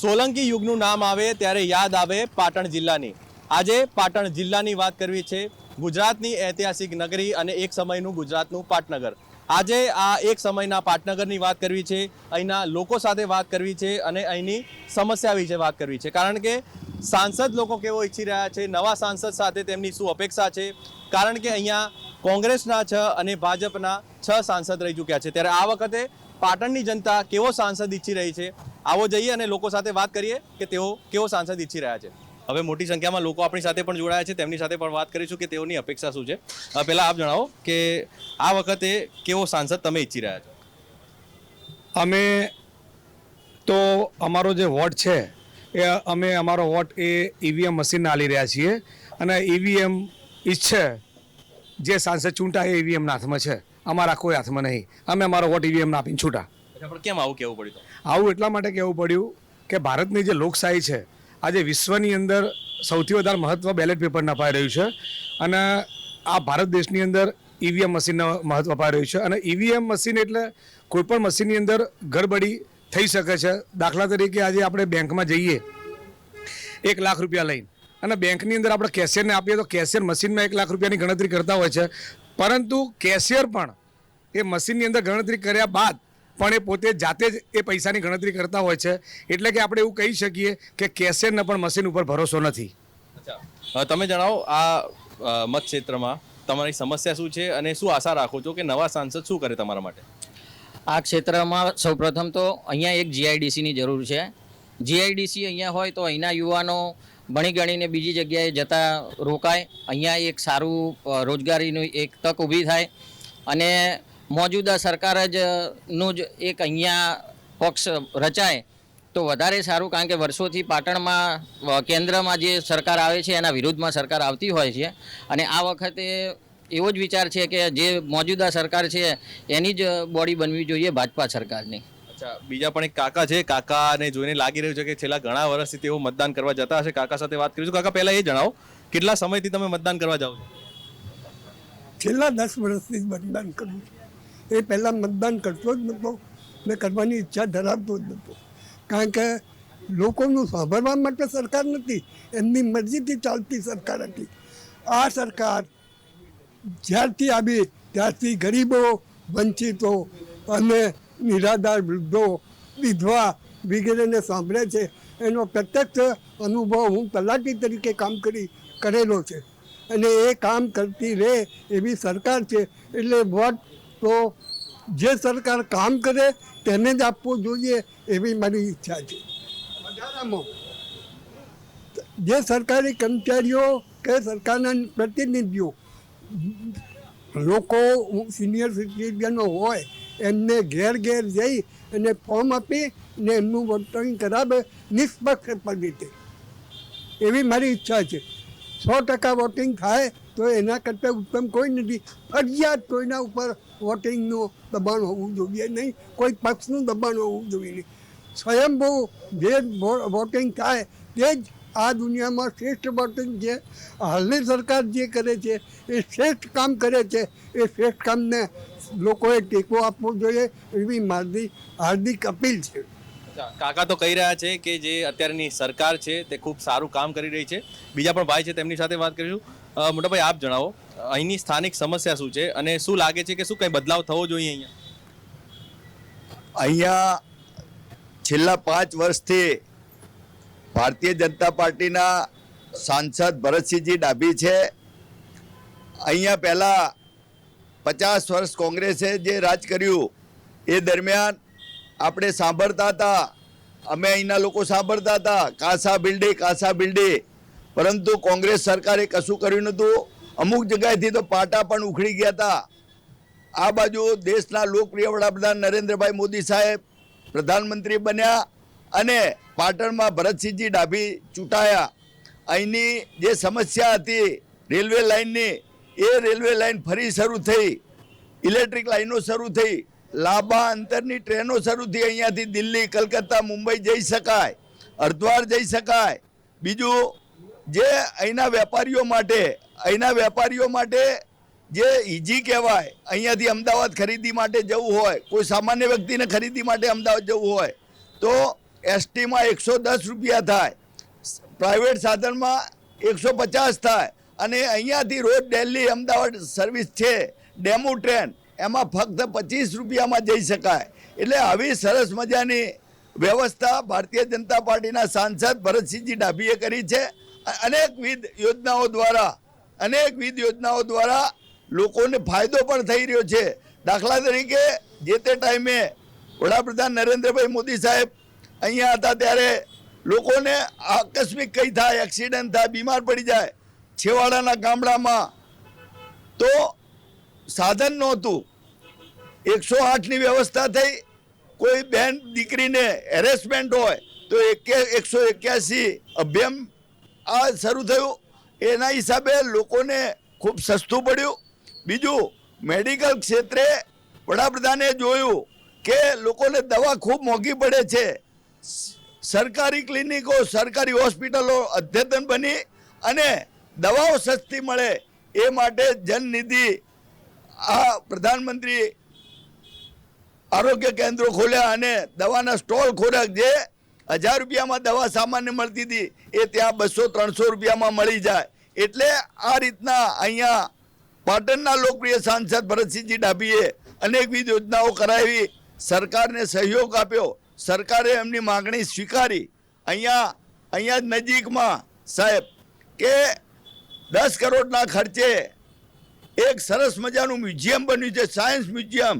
સોલંકી યુગનું નામ આવે ત્યારે યાદ આવે પાટણ જિલ્લાની. આજે પાટણ જિલ્લાની વાત કરવી છે ગુજરાતની ઐતિહાસિક નગરી અને એક સમયનું ગુજરાતનું પાટનગર. આજે આ એક સમયના પાટનગરની વાત કરવી છે, અહીંના લોકો સાથે વાત કરવી છે અને અહીંની સમસ્યા વિશે વાત કરવી છે. કારણ કે સાંસદ લોકો કેવો ઈચ્છી રહ્યા છે, નવા સાંસદ સાથે તેમની શું અપેક્ષા છે? કારણ કે અહીંયા કોંગ્રેસના છ અને ભાજપના છ સાંસદ રહી ચૂક્યા છે. ત્યારે આ વખતે પાટણની જનતા કેવો સાંસદ ઈચ્છી રહી છે? આવો જઈએ અને લોકો સાથે વાત કરીએ કે તેઓ કેવો સાંસદ ઈચ્છી રહ્યા છે. હવે મોટી સંખ્યામાં લોકો આપણી સાથે પણ જોડાયા છે. તેમની સાથે પણ વાત કરીશું કે તેઓની અપેક્ષા શું છે. પહેલાં આપ જણાવો કે આ વખતે કેવો સાંસદ તમે ઈચ્છી રહ્યા છો? અમે તો અમારો જે વોટ છે, એ અમે અમારો વોટ એ ઈવીએમ મશીનને આલી રહ્યા છીએ અને ઈવીએમ ઈચ્છે જે સાંસદ ચૂંટાય એ ઈવીએમના હાથમાં છે. અમારા કોઈ હાથમાં નહીં. અમે અમારો વોટ ઈવીએમના આપીને છૂટા. પણ કેમ આવું કેવું પડ્યું આવું એટલા માટે કહેવું પડ્યું કે ભારતની જે લોકશાહી છે આજે વિશ્વની અંદર સૌથી વધારે મહત્ત્વ બેલેટ પેપરને અપાઈ રહ્યું છે અને આ ભારત દેશની અંદર ઈવીએમ મશીનનો મહત્ત્વ અપાઈ રહ્યું છે અને ઈવીએમ મશીન એટલે કોઈપણ મશીનની અંદર ગડબડી થઈ શકે છે. દાખલા તરીકે આજે આપણે બેંકમાં જઈએ, એક લાખ રૂપિયા લઈને અને બેંકની અંદર આપણે કેશિયરને આપીએ તો કેશિયર મશીનમાં એક લાખ રૂપિયાની ગણતરી કરતા હોય છે. પરંતુ કેશિયર પણ એ મશીનની અંદર ગણતરી કર્યા બાદ પણ એ પોતે જાતે જ એ પૈસાની ગણતરી કરતા હોય છે. એટલે કે આપણે એવું કહી શકીએ કે કેશિયરને પણ મશીન ઉપર ભરોસો નથી. અચ્છા. તમે જણાવો આ મતક્ષેત્રમાં તમારી સમસ્યા શું છે અને શું આશા રાખો છો કે નવા સાંસદ શું કરે તમારા માટે? આ ક્ષેત્રમાં સૌપ્રથમ તો અહીંયા એક જીઆઈડીસીની જરૂર છે. જીઆઈડીસી અહીંયા હોય તો અહીંના યુવાનો ભણી ગણીને બીજી જગ્યાએ જતા રોકાય. અહીંયા એક સારું રોજગારીનું એક તક ઊભી થાય. અને મોજૂદા સરકાર જ નું જ એક અહીંયા પક્ષ રચાય તો વધારે સારું કારણ કે વર્ષોથી પાટણમાં કેન્દ્રમાં જે સરકાર આવે છે એના વિરુદ્ધમાં સરકાર આવતી હોય છે. અને આ વખતે એવો જ વિચાર છે કે જે મોજૂદા સરકાર છે એની જ બોડી બનવી જોઈએ ભાજપા સરકારની. અચ્છા બીજા પણ એક કાકા છે કાકાને જોઈને લાગી રહ્યું છે કે છેલ્લા ઘણા વર્ષથી તેઓ મતદાન કરવા જતા હશે. કાકા સાથે વાત કરીશું. કાકા પહેલા એ જણાવો કેટલા સમયથી તમે મતદાન કરવા જાઓ છો? છેલ્લા દસ વર્ષથી જ મતદાન કરું છું. એ પહેલાં મતદાન કરતો જ નહોતો ને કરવાની ઈચ્છા ધરાવતો જ નહોતો કારણ કે લોકોનું સાંભળવા માટે સરકાર નથી. એમની મરજીથી ચાલતી સરકાર હતી. આ સરકાર જ્યારથી આવી ત્યારથી ગરીબો, વંચિતો અને નિરાધાર વૃદ્ધો, વિધવા વગેરેને સાંભળે છે. એનો પ્રત્યક્ષ અનુભવ હું તલાટી તરીકે કામ કરી કરેલો છે. અને એ કામ કરતી રહે એવી સરકાર છે. એટલે વોટ તો જે સરકાર કામ કરે તેને જ આપવું જોઈએ એવી મારી ઈચ્છા છે. વધારામાં જે સરકારી કર્મચારીઓ કે સરકારના પ્રતિનિધિઓ, લોકો સિનિયર સિટીઝનો હોય, એમને ઘેર ઘેર જઈ અને ફોર્મ આપી ને એમનું વોટિંગ કરાવે નિષ્પક્ષ રીતે. એવી મારી ઈચ્છા છે. સો ટકા વોટિંગ થાય તો એના કરતાં ઉત્તમ કોઈ નથી. ફરજિયાત કોઈના ઉપર વોટિંગનું દબાણ હોવું જોઈએ નહીં, કોઈ પક્ષનું દબાણ હોવું જોઈએ નહીં. સ્વયંભૂ જે વોટિંગ થાય તે જ આ દુનિયામાં શ્રેષ્ઠ વોટિંગ છે હાલની સરકાર જે કરે છે, એ શ્રેષ્ઠ કામ કરે છે, એ શ્રેષ્ઠ કામને લોકોએ ટેકો આપવો જોઈએ એવી મારી હાર્દિક અપીલ છે. કાકા તો કહી રહ્યા છે કે જે અત્યારની સરકાર છે તે ખૂબ સારું કામ કરી રહી છે. બીજા પણ ભાઈ છે તેમની સાથે વાત કરીશું. મોટાભાઈ, આપ જણાવો. અહીંની સ્થાનિક સમસ્યા શું છે અને શું લાગે છે કે શું કંઈ બદલાવ થવો જોઈએ અહીંયા? અહીંયા છેલ્લા પાંચ વર્ષથી ભારતીય જનતા પાર્ટીના સાંસદ ભરતસિંહજી ડાભી છે. અહીંયા પહેલાં પચાસ વર્ષ કોંગ્રેસે જે રાજ કર્યું, એ દરમિયાન આપણે સાંભળતા હતા, અમે અહીંના લોકો સાંભળતા હતા, કાસા બિલ્ડી કાસા બિલ્ડી. પરંતુ કોંગ્રેસ સરકારે કશું કર્યું નહોતું. અમુક જગ્યાએથી તો પાટા પણ ઉખડી ગયા હતા. આ બાજુ દેશના લોકપ્રિય વડાપ્રધાન નરેન્દ્રભાઈ મોદી સાહેબ પ્રધાનમંત્રી બન્યા અને પાટણમાં ભરતસિંહજી ડાભી ચૂંટાયા. અહીંની જે સમસ્યા હતી રેલવે લાઇનની, એ રેલવે લાઇન ફરી શરૂ થઈ. ઇલેક્ટ્રિક લાઇનો શરૂ થઈ. લાંબા અંતરની ટ્રેનો શરૂ થઈ. અહીંયાથી દિલ્હી, કલકત્તા, મુંબઈ જઈ શકાય, હરિદ્વાર જઈ શકાય. બીજું જે અહીંના વેપારીઓ માટે, અહીંના વેપારીઓ માટે જે ઇઝી કહેવાય, અહીંયાથી અમદાવાદ ખરીદી માટે જવું હોય, કોઈ સામાન્ય વ્યક્તિને ખરીદી માટે અમદાવાદ જવું હોય, તો એસટીમાં એકસો દસ રૂપિયા થાય, પ્રાઇવેટ સાધનમાં એકસો પચાસ થાય, અને અહીંયાથી રોજ દિલ્હી અમદાવાદ સર્વિસ છે, ડેમો ટ્રેન, એમાં ફક્ત પચીસ રૂપિયામાં જઈ શકાય. એટલે આવી સરસ મજાની વ્યવસ્થા ભારતીય જનતા પાર્ટીના સાંસદ ભરતસિંહજી ડાભીએ કરી છે. અનેકવિધ યોજનાઓ દ્વારા અનેકવિધ યોજનાઓ દ્વારા લોકોને ફાયદો પણ થઈ રહ્યો છે. દાખલા તરીકે જે તે ટાઈમે વડાપ્રધાન નરેન્દ્રભાઈ મોદી સાહેબ અહીંયા હતા ત્યારે લોકોને આકસ્મિક કંઈ થાય, એક્સિડન્ટ થાય, બીમાર પડી જાય છેવાડાના ગામડામાં, તો સાધન નહોતું. એકસો આઠની વ્યવસ્થા થઈ. કોઈ બેન દીકરીને હેરેસમેન્ટ હોય તો એકે, એકસો એક્યાસી અભિયાન આ શરૂ થયું. એના હિસાબે લોકોને ખૂબ સસ્તું પડ્યું. બીજું, મેડિકલ ક્ષેત્રે વડાપ્રધાને જોયું કે લોકોને દવા ખૂબ મોંઘી પડે છે. સરકારી ક્લિનિકો, સરકારી હોસ્પિટલો અદ્યતન બની અને દવાઓ સસ્તી મળે એ માટે જનનિધિ આ પ્રધાનમંત્રી આરોગ્ય કેન્દ્રો ખોલ્યા અને દવાના સ્ટોલ ખોરાક જે હજાર રૂપિયામાં દવા સામાન્ય મળતી હતી. એ ત્યાં બસો, ત્રણસો રૂપિયામાં મળી જાય. એટલે આ રીતના અહીંયા પાટણના લોકપ્રિય સાંસદ ભરતસિંહજી ડાભીએ અનેકવિધ યોજનાઓ કરાવી, સરકારને સહયોગ આપ્યો. સરકારે એમની માગણી સ્વીકારી. અહીંયા અહીંયા જ નજીકમાં સાહેબ, કે દસ કરોડના ખર્ચે એક સરસ મજાનું મ્યુઝિયમ બન્યું છે, સાયન્સ મ્યુઝિયમ.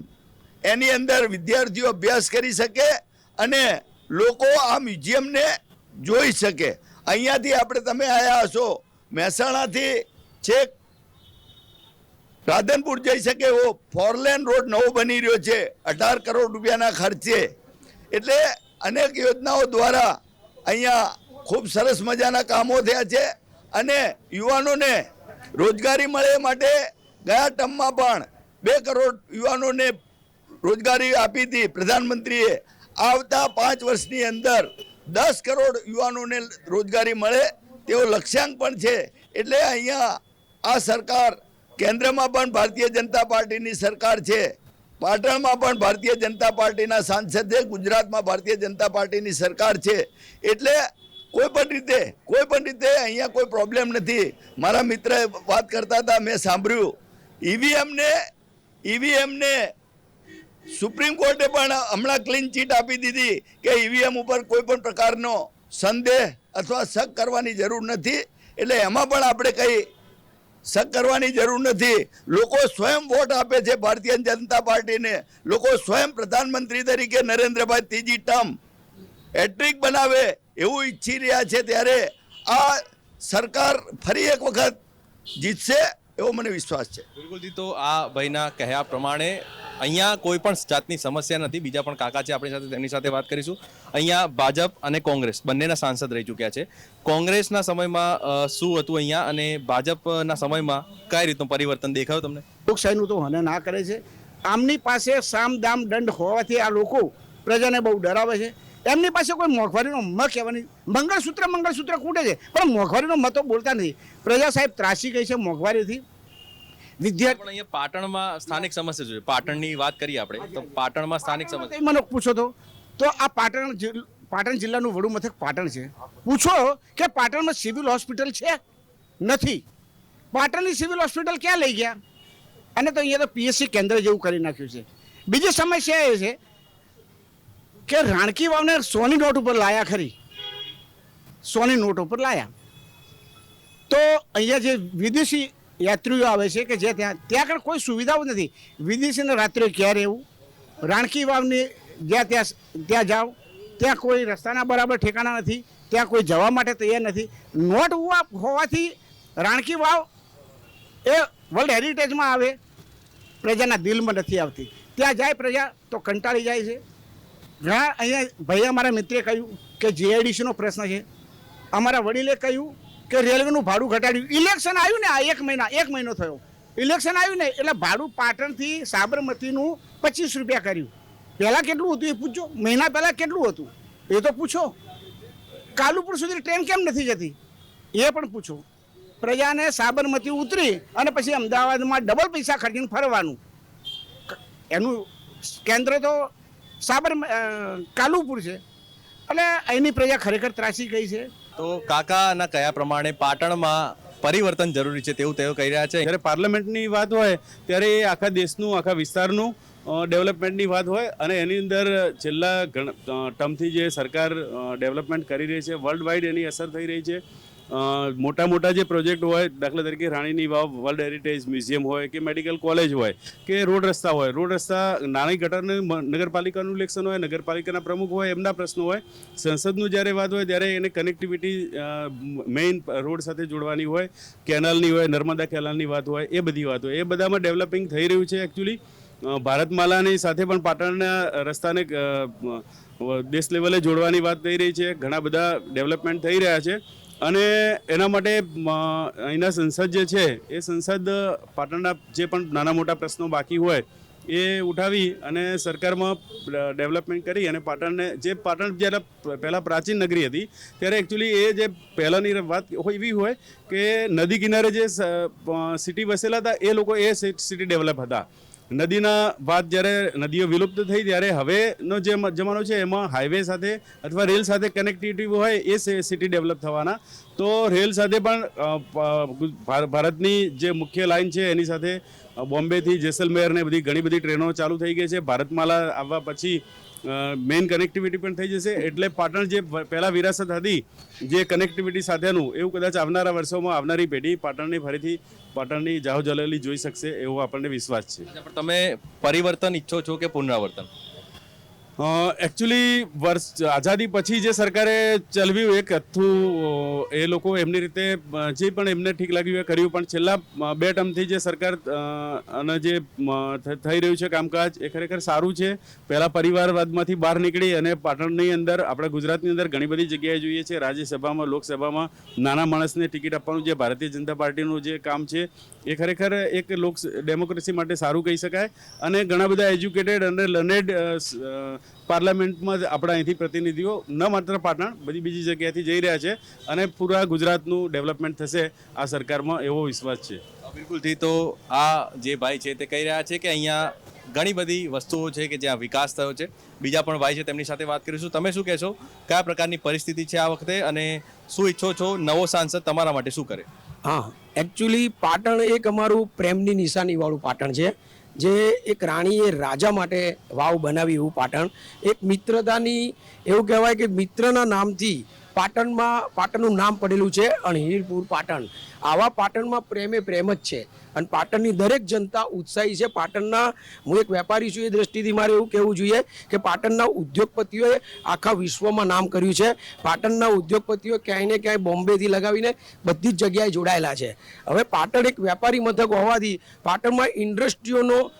એની અંદર વિદ્યાર્થીઓ અભ્યાસ કરી શકે અને લોકો આ મ્યુઝિયમને જોઈ શકે. અહીંયાથી આપણે તમે આવ્યા હશો, મહેસાણાથી છેક રાધનપુર જઈ શકે એવો ફોરલેન રોડ નવો બની રહ્યો છે, અઢાર કરોડ રૂપિયાના ખર્ચે. એટલે અનેક યોજનાઓ દ્વારા અહીંયા ખૂબ સરસ મજાના કામો થયા છે અને યુવાનોને રોજગારી મળે માટે ગયા ટર્મમાં પણ બે કરોડ યુવાનોને રોજગારી આપી હતી પ્રધાનમંત્રીએ. આવતા પાંચ વર્ષની અંદર દસ કરોડ યુવાનોને રોજગારી મળે તેવો લક્ષ્યાંક પણ છે. એટલે અહીંયા આ સરકાર કેન્દ્રમાં પણ ભારતીય જનતા પાર્ટીની સરકાર છે. પાટણમાં પણ ભારતીય જનતા પાર્ટીના સાંસદ છે. ગુજરાતમાં ભારતીય જનતા પાર્ટીની સરકાર છે. એટલે કોઈ પણ રીતે, કોઈ પણ રીતે અહીંયા કોઈ પ્રોબ્લેમ નથી. મારા મિત્રએ વાત કરતા હતા, મેં સાંભળ્યું. ઈવીએમને ઈવીએમને સુપ્રીમ કોર્ટે પણ હમણાં ક્લીન ચીટ આપી દીધી કે ઈવીએમ ઉપર કોઈ પણ પ્રકારનો સંદેહ અથવા શક કરવાની જરૂર નથી. એટલે એમાં પણ આપણે કંઈ શક કરવાની જરૂર નથી. લોકો સ્વયં વોટ આપે છે ભારતીય જનતા પાર્ટીને. લોકો સ્વયં પ્રધાનમંત્રી તરીકે નરેન્દ્રભાઈ ત્રીજી ટર્મ હેટ્રિક બનાવે એવું ઈચ્છી રહ્યા છે ત્યારે આ સરકાર ફરી એક વખત જીતશે એવો મને વિશ્વાસ છે. બિલકુલથી તો આ ભાઈના કહ્યા પ્રમાણે અહીંયા કોઈ પણ જાતની સમસ્યા નથી. બીજા પણ કાકા છે આપણી સાથે, તેમની સાથે વાત કરીશું. અહીંયા ભાજપ અને કોંગ્રેસ, બંનેના સાંસદ રહી ચૂક્યા છે. કોંગ્રેસના સમયમાં શું હતું અહીંયા અને ભાજપના સમયમાં કઈ રીતનું પરિવર્તન દેખાયું તમને? લોકશાહીનું તો હને ના કરે છે. આમની પાસે સામ દામ દંડ હોવાથી આ લોકો પ્રજાને બહુ ડરાવે છે. એમની પાસે કોઈ મોંઘવારીનો મ કહેવાની મંગળસૂત્ર મંગળસૂત્ર ખૂટે છે. પણ મોંઘવારીનો મતો બોલતા નથી પ્રજા સાહેબ ત્રાસી ગઈ છે મોંઘવારીથી. વિદ્યાર્થી પણ અહીંયા પાટણમાં સ્થાનિક સમસ્યા જોઈએ. પાટણની વાત કરીએ આપણે તો પાટણમાં સ્થાનિક સમસ્યા મને પૂછો તો? તો આ પાટણ પાટણ જિલ્લાનું વડું મથક પાટણ છે. પૂછો કે પાટણમાં સિવિલ હોસ્પિટલ છે? નથી. પાટણની સિવિલ હોસ્પિટલ ક્યાં લઈ ગયા? અને તો અહીંયા તો પીએસસી કેન્દ્ર જેવું કરી નાખ્યું છે. બીજી સમસ્યા એ છે કે રાણકી વાવને સોની નોટ ઉપર લાયા ખરી. સોની નોટ ઉપર લાયા. તો અહીંયા જે વિદેશી યાત્રીઓ આવે છે કે જે ત્યાં ત્યાં આગળ કોઈ સુવિધાઓ નથી. વિદેશીને રાત્રે ક્યારે રહેવું? રાણકી વાવની જ્યાં ત્યાં ત્યાં જાઓ. ત્યાં કોઈ રસ્તાના બરાબર ઠેકાણા નથી. ત્યાં કોઈ જવા માટે તૈયાર નથી. નોટ હોવા હોવાથી રાણકી વાવ એ વર્લ્ડ હેરિટેજમાં આવે. પ્રજાના દિલમાં નથી આવતી. ત્યાં જાય પ્રજા તો કંટાળી જાય છે. ઘણા અહીંયા ભાઈ અમારા મિત્રે કહ્યું કે જીઆઈડીસીનો પ્રશ્ન છે. અમારા વડીલે કહ્યું કે રેલવેનું ભાડું ઘટાડ્યું. ઇલેક્શન આવ્યું ને આ એક મહિના, એક મહિનો થયો. ઇલેક્શન આવ્યું ને એટલે ભાડું પાટણથી સાબરમતીનું પચીસ રૂપિયા કર્યું. પહેલાં કેટલું હતું એ પૂછજો. મહિના પહેલાં કેટલું હતું? એ તો પૂછો. કાલુપુર સુધી ટ્રેન કેમ નથી જતી? એ પણ પૂછો. પ્રજાને સાબરમતી ઉતરી અને પછી અમદાવાદમાં ડબલ પૈસા ખર્ચીને ફરવાનું. એનું કેન્દ્ર તો સાબર કાલુપુર છે. એટલે અહીંની પ્રજા ખરેખર ત્રાસી ગઈ છે. તો કાકાના કયા પ્રમાણે પાટણમાં પરિવર્તન જરૂરી છે તેવું તેઓ કહી રહ્યા છે? જ્યારે પાર્લામેન્ટની વાત હોય, ત્યારે એ આખા દેશનું, આખા વિસ્તારનું ડેવલપમેન્ટની વાત હોય અને એની અંદર છેલ્લા ઘણા ટર્મથી જે સરકાર ડેવલપમેન્ટ કરી રહી છે વર્લ્ડ વાઇડ એની અસર થઈ રહી છે. મોટા મોટા જે પ્રોજેક્ટ હોય, દાખલા તરીકે રાણીની વાવ, વર્લ્ડ હેરિટેજ મ્યુઝિયમ હોય કે મેડિકલ કોલેજ હોય કે રોડ રસ્તા હોય, રોડ રસ્તા નાની ગટરને નગરપાલિકાનું ઇલેક્શન હોય, નગરપાલિકાના પ્રમુખ હોય, એમના પ્રશ્નો હોય. સંસદનું જ્યારે વાત હોય ત્યારે એને કનેક્ટિવિટી મેઇન રોડ સાથે જોડવાની હોય, કેનાલની હોય, નર્મદા કેનાલની વાત હોય, એ બધી વાત હોય. એ બધામાં ડેવલપિંગ થઈ રહ્યું છે એકચ્યુઅલી ભારતમાલાની સાથે પણ પાટણના રસ્તાને દેશ લેવલે જોડવાની વાત થઈ રહી છે. ઘણા બધા ડેવલપમેન્ટ થઈ રહ્યા છે. અને એના માટે અહીંના સંસદ જે છે, એ સંસદ પાટણના જે પણ નાના મોટા પ્રશ્નો બાકી હોય, એ ઉઠાવી અને સરકારમાં ડેવલપમેન્ટ કરી અને પાટણને, જે પાટણ જ્યારે પહેલાં પ્રાચીન નગરી હતી, ત્યારે એકચ્યુઅલી એ જે પહેલાંની વાત હોય એવી હોય કે નદી કિનારે જે સિટી વસેલા હતા, એ લોકો એ સિટી ડેવલપ હતા. નદીના વાત જ્યારે નદીઓ વિલુપ્ત થઈ ત્યારે હવેનો જે જમાનો છે એમાં હાઈવે સાથે અથવા રેલ સાથે કનેક્ટિવિટી હોય એ સિટી ડેવલપ થવાના. તો રેલ સાથે પણ ભારતની જે મુખ્ય લાઇન છે એની સાથે બોમ્બેથી જેસલમેર ને બધી ઘણી બધી ટ્રેનો ચાલુ થઈ ગઈ છે. ભારતમાલા આવવા પછી મેઇન કનેક્ટિવિટી પણ થઈ જશે. એટલે પાટણ જે પહેલાં વિરાસત હતી, જે કનેક્ટિવિટી સાથેનું, એવું કદાચ આવનારા વર્ષોમાં આવનારી પેઢી પાટણની ફરીથી પાટણની જાહોજલેલી જોઈ શકશે, એવો આપણને વિશ્વાસ છે. તમે પરિવર્તન ઈચ્છો છો કે પુનરાવર્તન? એકચ્યુઅલી વર્ષ, આઝાદી પછી જે સરકારે ચલાવ્યું એક અથ્થું એ લોકો એમની રીતે જે પણ એમને ઠીક લાગ્યું એ કર્યું. પણ છેલ્લા બે ટર્મથી જે સરકાર અને જે થઈ રહ્યું છે કામકાજ, એ ખરેખર સારું છે. પહેલાં પરિવારવાદમાંથી બહાર નીકળી અને પાટણની અંદર, આપણા ગુજરાતની અંદર ઘણી બધી જગ્યાએ જોઈએ છે. રાજ્યસભામાં, લોકસભામાં નાના માણસને ટિકિટ આપવાનું જે ભારતીય જનતા પાર્ટીનું જે કામ છે, એ ખરેખર એક લોક ડેમોક્રેસી માટે સારું કહી શકાય. અને ઘણા બધા એજ્યુકેટેડ અને લર્નેડ પાર્લામેન્ટમાં આપણા અહીંથી પ્રતિનિધિઓ ન માત્ર પાટણ બધી બીજી જગ્યાએથી જઈ રહ્યા છે અને પૂરા ગુજરાતનું ડેવલપમેન્ટ થશે આ સરકારમાં એવો વિશ્વાસ છે. બિલકુલથી તો આ જે ભાઈ છે તે કહી રહ્યા છે કે અહીંયા ઘણી બધી વસ્તુઓ છે કે જ્યાં વિકાસ થયો છે. બીજા પણ ભાઈ છે તેમની સાથે વાત કરીશું. તમે શું કહેશો? કયા પ્રકારની પરિસ્થિતિ છે આ વખતે અને શું ઈચ્છો છો નવો સાંસદ તમારા માટે શું કરે? હા એકચ્યુઅલી પાટણ એક અમારું પ્રેમની નિશાનીવાળું પાટણ છે. જે એક રાણીએ રાજા માટે વાવ બનાવી એવું પાટણ. એક મિત્રતાની એવું કહેવાય કે મિત્રના નામથી પાટણમાં પાટણનું નામ પડેલું છે અણહીરપુર પાટણ. આવા પાટણમાં પ્રેમે પ્રેમ જ છે. અને પાટણની દરેક જનતા ઉત્સાહી છે. પાટણના, હું એક વેપારી છું એ દ્રષ્ટિથી મારે એવું કહેવું જોઈએ કે પાટણના ઉદ્યોગપતિઓએ આખા વિશ્વમાં નામ કર્યું છે. પાટણના ઉદ્યોગપતિઓ ક્યાંય ને ક્યાંય બોમ્બેથી લગાવીને બધી જ જગ્યાએ જોડાયેલા છે. હવે પાટણ એક વેપારી મથક હોવાથી પાટણમાં ઇન્ડસ્ટ્રીઓનો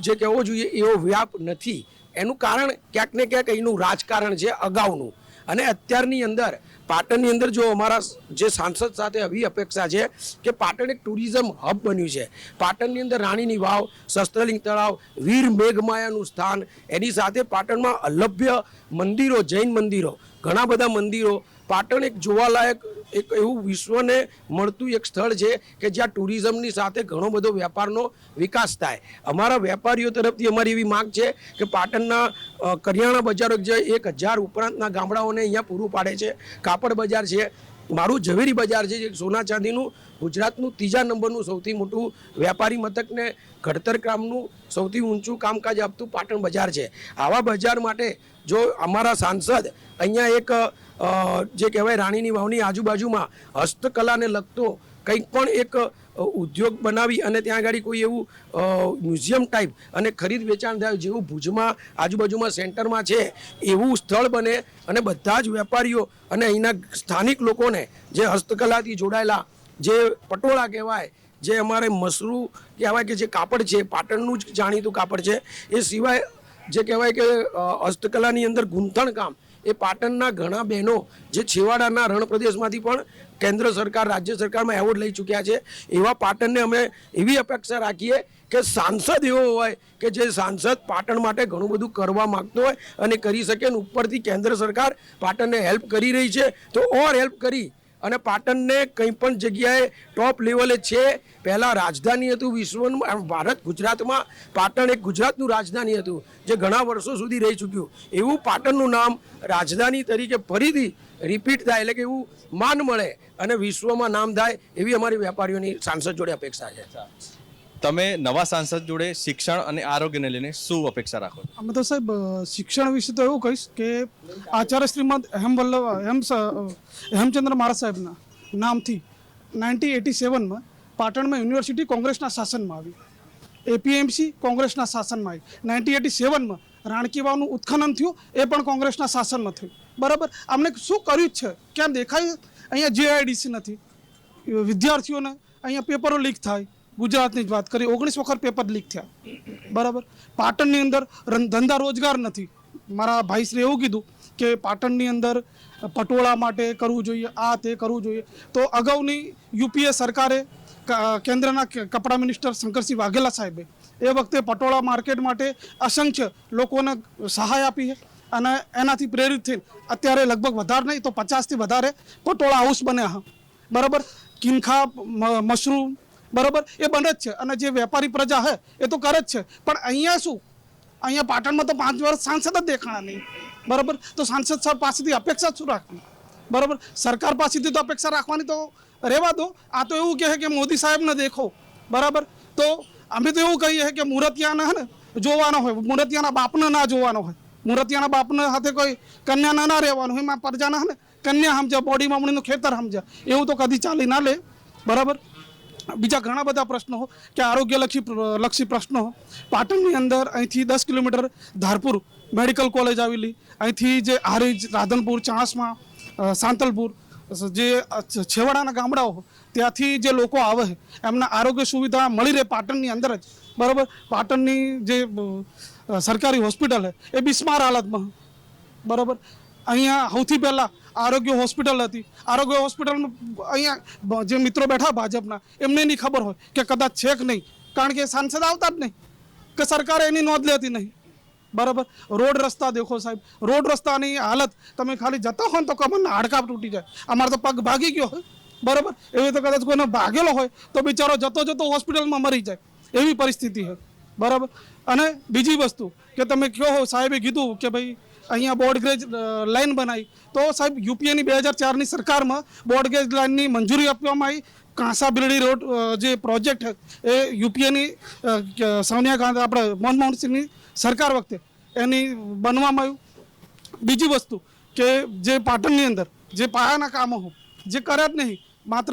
જે કહેવો જોઈએ એવો વ્યાપ નથી. એનું કારણ ક્યાંક ને ક્યાંક અહીંનું રાજકારણ છે, અગાઉનું. અને અત્યારની અંદર, પાટણની અંદર જો અમારા જે સાંસદ સાથે આવી અપેક્ષા છે કે પાટણ એક ટુરિઝમ હબ બન્યું છે. પાટણની અંદર રાણીની વાવ શસ્ત્રલિંગ તળાવ, વીર મેઘમાયાનું સ્થાન, એની સાથે પાટણમાં અલભ્ય મંદિરો, જૈન મંદિરો, ઘણા બધા મંદિરો પાટણ એક જોવાલાયક, એક એવું વિશ્વને મળતું એક સ્થળ છે કે જ્યાં ટુરિઝમની સાથે ઘણો બધો વેપારનો વિકાસ થાય. અમારા વેપારીઓ તરફથી અમારી એવી માંગ છે કે પાટણના કરિયાણા બજારો જે એક હજાર ઉપરાંતના ગામડાઓને અહીંયા પૂરું પાડે છે. કાપડ બજાર છે, મારું ઝવેરી બજાર છે, જે સોના ચાંદીનું, ગુજરાતનું ત્રીજા નંબરનું સૌથી મોટું વેપારી મથકને ઘડતર કામનું સૌથી ઊંચું કામકાજ આપતું પાટણ બજાર છે. આવા બજાર માટે જો અમારા સાંસદ અહીંયા એક જે કહેવાય રાણીની વાવની આજુબાજુમાં હસ્તકલાને લગતો કંઈક પણ એક ઉદ્યોગ બનાવી અને ત્યાં આગળ કોઈ એવું મ્યુઝિયમ ટાઈપ અને ખરીદ વેચાણ થાય જેવું ભુજમાં આજુબાજુમાં સેન્ટરમાં છે, એવું સ્થળ બને અને બધા જ વેપારીઓ અને અહીંના સ્થાનિક લોકોને જે હસ્તકલાથી જોડાયેલા જે પટોળા કહેવાય, જે અમારે મસરૂ કહેવાય કે જે કાપડ છે, પાટણનું જ જાણીતું કાપડ છે, એ સિવાય જે કહેવાય કે હસ્તકલાની અંદર ગૂંથણ કામ એ પાટણના ઘણા બહેનો જે છેવાડાના રણ પ્રદેશમાંથી પણ કેન્દ્ર સરકાર, રાજ્ય સરકારમાં એવોર્ડ લઈ ચૂક્યા છે. એવા પાટણને અમે એવી અપેક્ષા રાખીએ કે સાંસદ એવો હોય કે જે સાંસદ પાટણ માટે ઘણું બધું કરવા માંગતો હોય અને કરી શકે ને ઉપરથી કેન્દ્ર સરકાર પાટણને હેલ્પ કરી રહી છે. તો ઓર હેલ્પ કરી. અને પાટણને કંઈ પણ જગ્યાએ ટોપ લેવલે છે. પહેલાં રાજધાની હતું વિશ્વનું ભારત ગુજરાતમાં પાટણ એક ગુજરાતનું રાજધાની હતું, જે ઘણા વર્ષો સુધી રહી ચૂક્યું. એવું પાટણનું નામ રાજધાની તરીકે ફરીથી રિપીટ થાય, એટલે કે એવું માન મળે અને વિશ્વમાં નામ થાય એવી અમારી વેપારીઓની સાંસદ જોડે અપેક્ષા છે. તમે નવા સાંસદ જોડે શિક્ષણ અને આરોગ્યને લઈને શું અપેક્ષા રાખો અમે તો સાહેબ શિક્ષણ વિશે તો એવું કહીશ કે આચાર્ય શ્રીમદ હેમ વલ્લભ હેમ હેમચંદ્ર મહારાજ સાહેબના નામથી નાઇન્ટીન એટી સેવનમાં પાટણમાં યુનિવર્સિટી કોંગ્રેસના શાસનમાં આવી. એપીએમસી કોંગ્રેસના શાસનમાં આવી. નાઇન્ટીન એટી સેવનમાં રાણકી વાવનું ઉત્ખનન થયું, એ પણ કોંગ્રેસના શાસનમાં થયું. બરાબર? અમને શું કર્યું જ છે? ક્યાં દેખાય? અહીંયા જેઆઈડીસી નથી. વિદ્યાર્થીઓને અહીંયા પેપરો લીક થાય. ગુજરાતની જ વાત કરી. ઓગણીસ વખત પેપર લીક થયા. બરાબર? પાટણની અંદર ધંધા રોજગાર નથી. મારા ભાઈશ્રી એવું કીધું કે પાટણની અંદર પટોળા માટે કરવું જોઈએ, આ તે કરવું જોઈએ. તો અગાઉની યુપીએ સરકારે કેન્દ્રના કપડા મિનિસ્ટર શંકરસિંહ વાઘેલા સાહેબે એ વખતે પટોળા માર્કેટ માટે અસંખ્ય લોકોને સહાય આપી છે અને એનાથી પ્રેરિત થઈને અત્યારે લગભગ વધારે નહીં તો પચાસથી વધારે પટોળા હાઉસ બન્યા હા બરાબર? કિનખા મશરૂમ બરાબર? એ બને જ છે. અને જે વેપારી પ્રજા હે, એ તો કરે જ છે. પણ અહીંયા શું? અહીંયા પાટણમાં તો પાંચ વર્ષ સાંસદ જ દેખાણા નહીં. બરાબર? તો સાંસદ સાહેબ પાસેથી અપેક્ષા શું રાખવી બરાબર? સરકાર પાસેથી તો અપેક્ષા રાખવાની તો રહેવા દો. આ તો એવું કહે કે મોદી સાહેબને દેખો. બરાબર? તો અમે તો એવું કહીએ કે મૂર્તિયાના હે ને, જોવાનો હોય. મૂર્તિયાના બાપને ના જોવાનો હોય. મૂર્તિયાના બાપને સાથે કોઈ કન્યાના ના રહેવાનું. હોય એમાં પ્રજાના હે ને, કન્યા સમજ્યા, બોડી મામણીનું ખેતર સમજ્યા. એવું તો કદી ચાલી ના લે. બરાબર? બીજા ઘણા બધા પ્રશ્નો કે આરોગ્યલક્ષી લક્ષી પ્રશ્નો પાટણની અંદર અહીંથી દસ કિલોમીટર ધારપુર મેડિકલ કોલેજ આવેલી. અહીંથી જે હારીજ રાધનપુર, ચાણસમાં સાંતલપુર જે છેવાડાના ગામડાઓ ત્યાંથી જે લોકો આવે, એમના આરોગ્ય સુવિધા મળી રહે પાટણની અંદર જ. બરાબર? પાટણની જે સરકારી હોસ્પિટલ એ બિસ્માર હાલતમાં બરાબર? અહીંયા સૌથી પહેલાં આરોગ્ય હોસ્પિટલ હતી. આરોગ્ય હોસ્પિટલનું અહીંયા જે મિત્રો બેઠા ભાજપના, એમને નહીં ખબર હોય કે કદાચ છે કે નહીં. કારણ કે સાંસદ આવતા જ નહીં. કે સરકારે એની નોંધ લેતી નહીં. બરાબર? રોડ રસ્તા દેખો સાહેબ. રોડ રસ્તાની હાલત તમે ખાલી જતા હો ને તો કમરના હાડકા તૂટી જાય. અમારે તો પગ ભાગી ગયો. હોય બરાબર? એવી તો કદાચ કોઈને ભાગેલો હોય તો બિચારો જતો જતો હોસ્પિટલમાં મરી જાય. એવી પરિસ્થિતિ છે. બરાબર? અને બીજી વસ્તુ કે તમે કહો સાહેબે કીધું કે ભાઈ, અહીંયા બોર્ડગેજ લાઈન બનાવી. તો સાહેબ, યુપીએની બે હજાર ચારની સરકારમાં બોર્ડગેજ લાઇનની મંજૂરી આપવામાં આવી. કાંસા બિરડી રોડ જે પ્રોજેક્ટ એ યુપીએની સોનિયા ગાંધી, આપણે મનમોહન સિંહની સરકાર વખતે એની બનવામાં આવ્યું. બીજી વસ્તુ કે જે પાટણની અંદર, જે પાયાના કામો જે કર્યા જ નહીં, માત્ર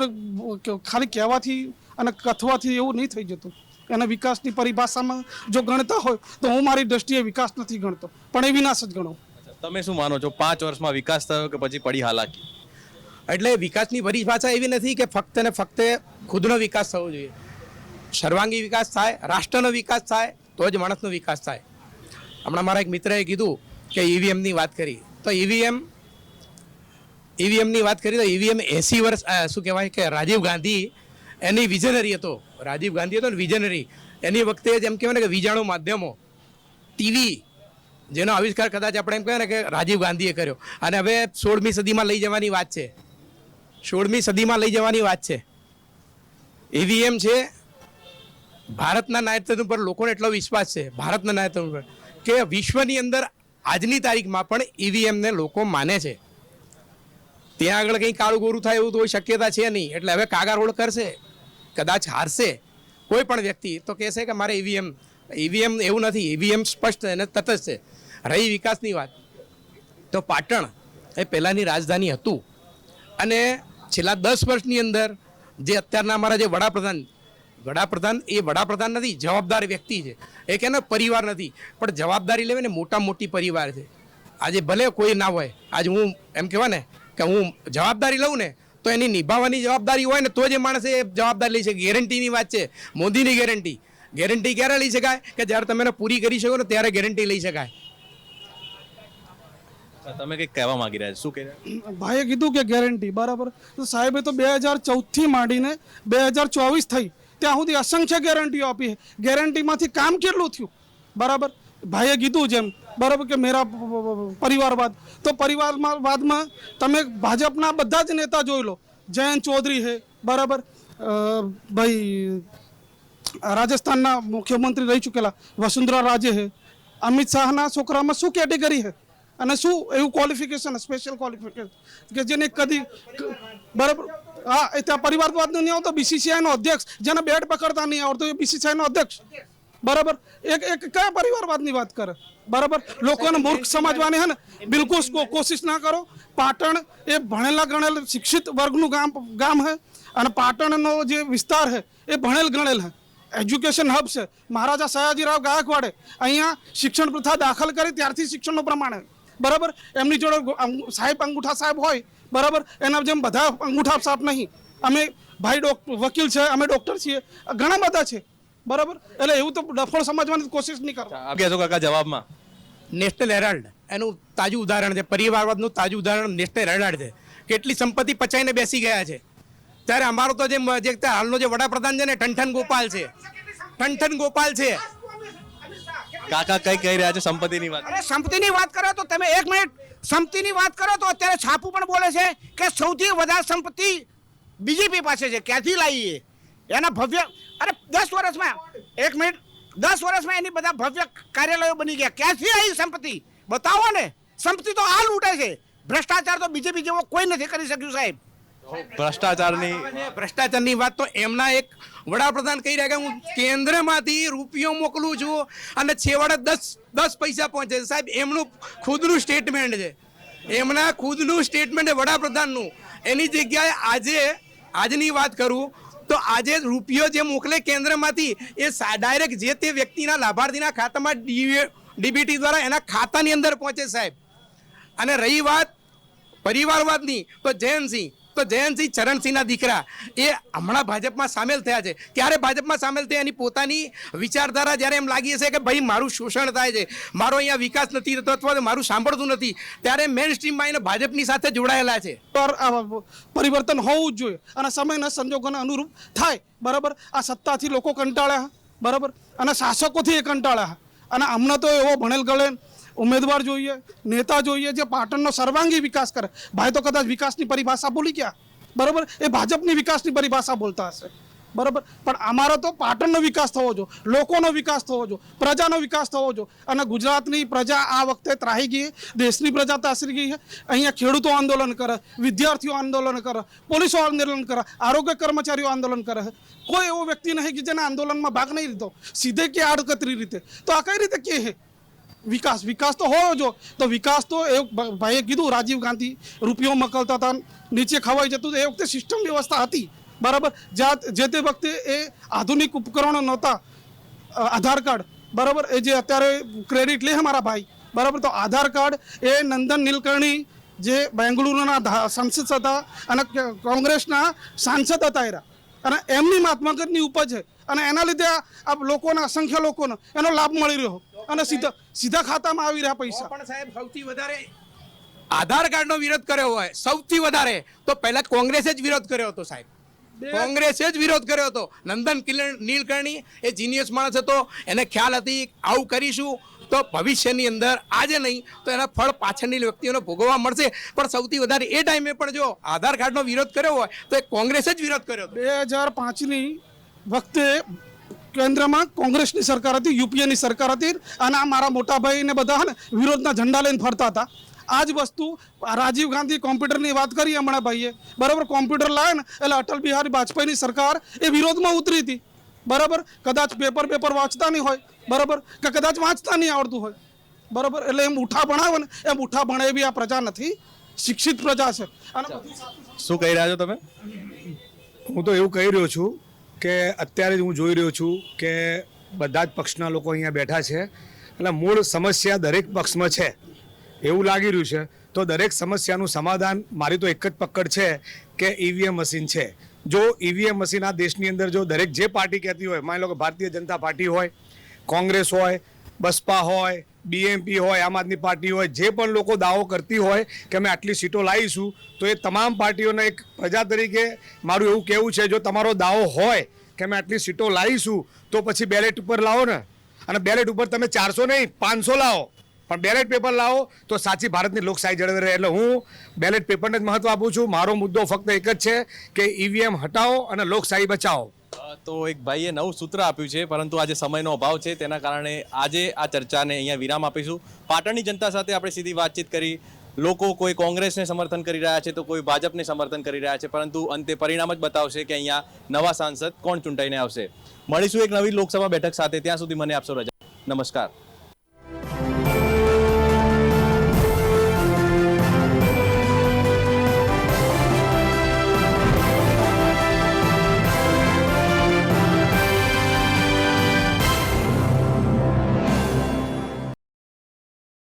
ખાલી કહેવાથી અને કથવાથી એવું નહીં થઈ જતું. એના વિકાસની પરિભાષામાં જો ગણતા હોય તો હું મારી દ્રષ્ટિએ વિકાસ નથી ગણતો પણ એ વિનાશ જ ગણો. તમે શું માનો છો? પાંચ વર્ષમાં વિકાસ થયો કે પછી પડી હાલાકી? એટલે વિકાસની પરિભાષા એવી નથી કે ફક્ત ને ફક્ત ખુદનો વિકાસ થવો જોઈએ. સર્વાંગી વિકાસ થાય રાષ્ટ્રનો વિકાસ થાય તો જ માણસનો વિકાસ થાય. હમણાં મારા એક મિત્રએ કીધું કે ઈવીએમની વાત કરી. તો ઈવીએમ ઈવીએમની વાત કરી તો ઈવીએમ એસી વર્ષ શું કહેવાય કે રાજીવ ગાંધી એની વિઝનરી હતો. રાજીવ ગાંધી હતો ને વિઝનરી એની વખતે જેમ કહેવાય ને કે વીજાણુ માધ્યમો, ટીવી, જેનો આવિષ્કાર કદાચ આપણે એમ કહેવાય ને કે રાજીવ ગાંધીએ કર્યો. અને હવે સોળમી સદીમાં લઈ જવાની વાત છે. સોળમી સદીમાં લઈ જવાની વાત છે. ઈવીએમ છે. ભારતના નાયતન પર લોકોને એટલો વિશ્વાસ છે, ભારતના નાયતન પર, કે વિશ્વની અંદર આજની તારીખમાં પણ ઈવીએમને લોકો માને છે. ત્યાં આગળ કંઈ કાળું ગોરું થાય એવું તો શક્યતા છે નહીં. એટલે હવે કાગાર રોડ કરશે. કદાચ હારશે કોઈ પણ વ્યક્તિ, તો કહેશે કે મારે ઈવીએમ ઈવીએમ એવું નથી, ઈવીએમ સ્પષ્ટ અને તટસ્થ છે. રહી વિકાસની વાત. તો પાટણ એ પહેલાંની રાજધાની હતું. અને છેલ્લા દસ વર્ષની અંદર જે અત્યારના અમારા જે વડાપ્રધાન વડાપ્રધાન એ વડાપ્રધાન નથી, જવાબદાર વ્યક્તિ છે. એ કે પરિવાર નથી, પણ જવાબદારી લેવે ને મોટા મોટી પરિવાર છે. આજે ભલે કોઈ ના હોય, આજે હું એમ કહેવાય ને કે હું જવાબદારી લઉં ને તો એની નિભાવવાની જવાબદારી હોય ને તો જ એ માણસ એ જવાબદારી લઈ શકે. ગેરંટીની વાત છે. મોદીની ગેરંટી. ગેરંટી ક્યારે લઈ શકાય? કે જ્યારે તમે એને પૂરી કરી શકો ને ત્યારે ગેરંટી લઈ શકાય. તમે કંઈક કહેવા માંગી રહ્યા શું કહે ભાઈએ કીધું કે ગેરંટી બરાબર? તો સાહેબે તો બે હજાર ચૌદથી માંડીને બે હજાર ચોવીસ થઈ. ત્યાં સુધી અસંખ્ય ગેરંટીઓ આપી ગેરંટીમાંથી કામ કેટલું થયું? બરાબર? ભાઈએ કીધું જેમ. બરાબર કે મેરા પરિવારવાદ તો પરિવારમાં વાદમાં તમે ભાજપના બધા જ નેતા જોઈ લો. જયંત ચૌધરી છે, બરાબર? ભાઈ, રાજસ્થાનના મુખ્યમંત્રી રહી ચૂકેલા. વસુંધરા રાજે છે. અમિત શાહના છોકરામાં શું કેટેગરી છે? અને શું એવું ક્વોલિફિકેશન સ્પેશિયલ ક્વોલિફિકેશન કે જેને કદી, બરાબર? હા, એ ત્યાં પરિવારવાદ નહીં આવતો બીસીસીઆઈનો અધ્યક્ષ. જેને બેટ પકડતા નહીં આવડતો, એ બીસીસીઆઈનો અધ્યક્ષ. બરાબર? એક એક, કયા પરિવારવાદની વાત કરે? બરાબર? લોકોને મૂર્ખ સમજવાની હે ને? બિલકુલ કોશિશ ના કરો. પાટણ એ ભણેલા ગણેલ શિક્ષિત વર્ગનું ગામ ગામ છે અને પાટણનો જે વિસ્તાર છે એ ભણેલ ગણેલ હે. એજ્યુકેશન હબ છે. મહારાજા સયાજીરાવ ગાયકવાડે અહીંયા શિક્ષણ પ્રથા દાખલ કરી ત્યારથી શિક્ષણનું પ્રમાણ બરાબર? એમની જોડે સાહેબ અંગૂઠા સાહેબ હોય બરાબર? એના જેમ બધા અંગૂઠા સાહેબ નહીં. અમે ભાઈ ડોક્ટર વકીલ છે અમે ડૉક્ટર છીએ. ઘણા બધા છે. બરાબર? એટલે એવું તો ડફોળ સમજવાની કોશિશ નહીં કરો. આપ કહેશો કાકા જવાબમાં. નેશનલ હેરાલ્ડ એનું તાજું ઉદાહરણ છે પરિવારવાદનું તાજું ઉદાહરણ નેશનલ હેરાલ્ડ છે. કેટલી સંપત્તિ પચાઈને બેસી ગયા છે. ત્યારે અમારો તો જે હાલનો જે વડાપ્રધાન છે ને ઠનઠન ગોપાલ છે. ઠનઠન ગોપાલ છે. કાકા કઈ કહી રહ્યા છે સંપત્તિની વાત? અરે સંપત્તિની વાત કરો તો તમે એક મિનિટ. સંપત્તિની વાત કરો તો અત્યારે છાપુ પણ બોલે છે કે સૌથી વધારે સંપત્તિ બીજેપી પાસે છે. ક્યાંથી લાવીએ? એના ભવ્ય અરે, દસ વર્ષમાં, એક મિનિટ. દસ વર્ષમાં એની બધા ભવ્ય કાર્યાલયો બની ગયા. ક્યાંથી આવી સંપત્તિ? બતાવો ને. સંપત્તિ તો આ લૂંટે છે. ભ્રષ્ટાચાર તો બીજેપી જેવો કોઈ નથી કરી શક્યું, સાહેબ. ભ્રષ્ટાચારની ભ્રષ્ટાચારની વાત તો એમના એક વડાપ્રધાન કહી રહ્યા કે હું કેન્દ્રમાંથી રૂપિયો મોકલું છું અને છેવાડે દસ દસ પૈસા પહોંચે છે. સાહેબ, એમનું ખુદનું સ્ટેટમેન્ટ છે. એમના ખુદનું સ્ટેટમેન્ટ વડાપ્રધાનનું. એની જગ્યાએ આજે આજની વાત કરું. તો આજે રૂપિયો જે મોકલે કેન્દ્રમાંથી, એ ડાયરેક્ટ જે તે વ્યક્તિના લાભાર્થીના ખાતામાં ડીબીટી દ્વારા એના ખાતાની અંદર પહોંચે સાહેબ. અને રહી વાત પરિવારવાદની, તો જયંતસિંહ તો જયંતસિંહ ચરણસિંહના દીકરા એ હમણાં ભાજપમાં સામેલ થયા છે. ક્યારે ભાજપમાં સામેલ થયા એની પોતાની વિચારધારા જ્યારે એમ લાગી હશે કે ભાઈ, મારું શોષણ થાય છે. મારો અહીંયા વિકાસ નથી થતો અથવા મારું સાંભળતું નથી. ત્યારે મેઇન સ્ટ્રીમમાં એને ભાજપની સાથે જોડાયેલા છે. પર પરિવર્તન હોવું જ જોઈએ અને સમયના સંજોગોને અનુરૂપ થાય. બરાબર? આ સત્તાથી લોકો કંટાળ્યા. બરાબર? અને શાસકોથી એ કંટાળ્યા. અને હમણાં તો એવો ભણેલ ગળેલ ઉમેદવાર જોઈએ, નેતા જોઈએ, જે પાટણનો સર્વાંગી વિકાસ કરે. ભાઈ તો કદાચ વિકાસની પરિભાષા ભૂલી ગયા. બરાબર? એ ભાજપની વિકાસની પરિભાષા બોલતા હશે. બરાબર? પણ અમારો તો પાટણનો વિકાસ થવો જો, લોકોનો વિકાસ થવો જો, પ્રજાનો વિકાસ થવો જો, અને ગુજરાતની પ્રજા આ વખતે ત્રાહી ગઈ, દેશની પ્રજા તાસરી ગઈ છે. અહીંયા ખેડૂતો આંદોલન કરે, વિદ્યાર્થીઓ આંદોલન કરે, પોલીસો આંદોલન કરે, આરોગ્ય કર્મચારીઓ આંદોલન કરે કોઈ એવો વ્યક્તિ નહીં કે જેને આંદોલનમાં ભાગ નહીં લીધો. સીધે કે આડકતરી રીતે. તો આ કઈ રીતે કે છે? વિકાસ વિકાસ તો હોવો જો. તો વિકાસ તો એ ભાઈએ કીધું, રાજીવ ગાંધી રૂપિયો મોકલતા હતા, નીચે ખવાઈ જતું. એ વખતે સિસ્ટમ વ્યવસ્થા હતી. બરાબર? જ્યાં જે તે વખતે એ આધુનિક ઉપકરણો નહોતા આધાર કાર્ડ. બરાબર? એ જે અત્યારે ક્રેડિટ લે મારા ભાઈ. બરાબર? તો આધાર કાર્ડ એ નંદન નીલકર્ણી જે બેંગલુરુના સંસદ હતા અને કોંગ્રેસના સાંસદ હતા એરા. અને એમની મહાત્માગતની ઉપજ છે. અને એના લીધે આ લોકોને, અસંખ્ય લોકોને એનો લાભ મળી રહ્યો. અને સીધા સીધા ખાતામાં આવી રહ્યા પૈસા. પણ સાહેબ સૌથી વધારે આધાર કાર્ડનો વિરોધ કર્યો હોય સૌથી વધારે તો પહેલા કોંગ્રેસે જ વિરોધ કર્યો હતો સાહેબ. કોંગ્રેસે જ વિરોધ કર્યો હતો. નંદન નીલકર્ણી એ જીનિયસ માણસ હતો એને ખ્યાલ હતી આવું કરીશું તો ભવિષ્યની અંદર આજે નહીં તો એના ફળ પાછળની વ્યક્તિઓને ભોગવવા મળશે. પણ સૌથી વધારે એ ટાઈમે પણ જો આધાર કાર્ડનો વિરોધ કર્યો હોય તો એ કોંગ્રેસે જ વિરોધ કર્યો બે હજાર પાંચની વખતે કેન્દ્રમાં કોંગ્રેસની સરકાર હતી યુપીએની સરકાર હતી અને આ મારા મોટા ભાઈ બધા ને વિરોધના ઝંડા લઈને ફરતા હતા. આ જ વસ્તુ રાજીવ ગાંધી કોમ્પ્યુટરની વાત કરી હમણાં ભાઈએ. બરાબર કોમ્પ્યુટર લાવે ને એટલે અટલ બિહારી વાજપેયીની સરકાર એ વિરોધમાં ઉતરી હતી. બરાબર કદાચ પેપર પેપર વાંચતા નહીં હોય. બરાબર કે કદાચ વાંચતા નહીં આવડતું હોય. બરાબર એટલે એમ ઉઠા ભણાવે ને એમ ઉઠા ભણે બી આ પ્રજા નથી. શિક્ષિત પ્રજા છે. શું કહી રહ્યા છો તમે? હું તો એવું કહી રહ્યો છું કે અત્યારે જ હું જોઈ રહ્યો છું કે બધા જ પક્ષના લોકો અહીંયા બેઠા છે. એટલે મૂળ સમસ્યા દરેક પક્ષમાં છે. એવું લાગી રહ્યું છે. તો દરેક સમસ્યાનું સમાધાન મારી તો એક જ પકડ છે કે ઈવીએમ મશીન છે. જો ઈવીએમ મશીન આ દેશની અંદર જો દરેક જે પાર્ટી કહેતી હોય, માની લો કે ભારતીય જનતા પાર્ટી હોય, કોંગ્રેસ હોય, બસપા હોય બીએમપી હોય, આમ આદમી પાર્ટી હોય, જે પણ લોકો દાવો કરતી હોય કે અમે આટલી સીટો લાવીશું, તો એ તમામ પાર્ટીઓને એક પ્રજા તરીકે મારું એવું કહેવું છે, જો તમારો દાવો હોય કે અમે આટલી સીટો લાવીશું, તો પછી બેલેટ ઉપર લાવો ને. અને બેલેટ ઉપર તમે ચારસો નહીં, પાંચસો લાવો. પણ બેલેટ પેપર લાવો, તો સાચી ભારતની લોકશાહી જળવાઈ રહે. એટલે હું બેલેટ પેપરને જ મહત્વ આપું છું. મારો મુદ્દો ફક્ત એક જ છે કે ઈવીએમ હટાવો અને લોકશાહી બચાવો. તો એક ભાઈએ નવું સૂત્ર આપ્યું છે, પરંતુ આજે સમયનો અભાવ છે, તેના કારણે આજે આ ચર્ચાને અહીંયા વિરામ આપીશું. પાટણની જનતા સાથે આપણે સીધી વાતચીત કરી. લોકો કોઈ કોંગ્રેસને સમર્થન કરી રહ્યા છે તો કોઈ ભાજપને સમર્થન કરી રહ્યા છે, પરંતુ અંતે પરિણામ જ બતાવશે કે અહીંયા નવા સાંસદ કોણ ચૂંટાઈને આવશે. મળીશું એક નવી લોકસભા બેઠક સાથે, ત્યાં સુધી મને આપશો રજા. નમસ્કાર.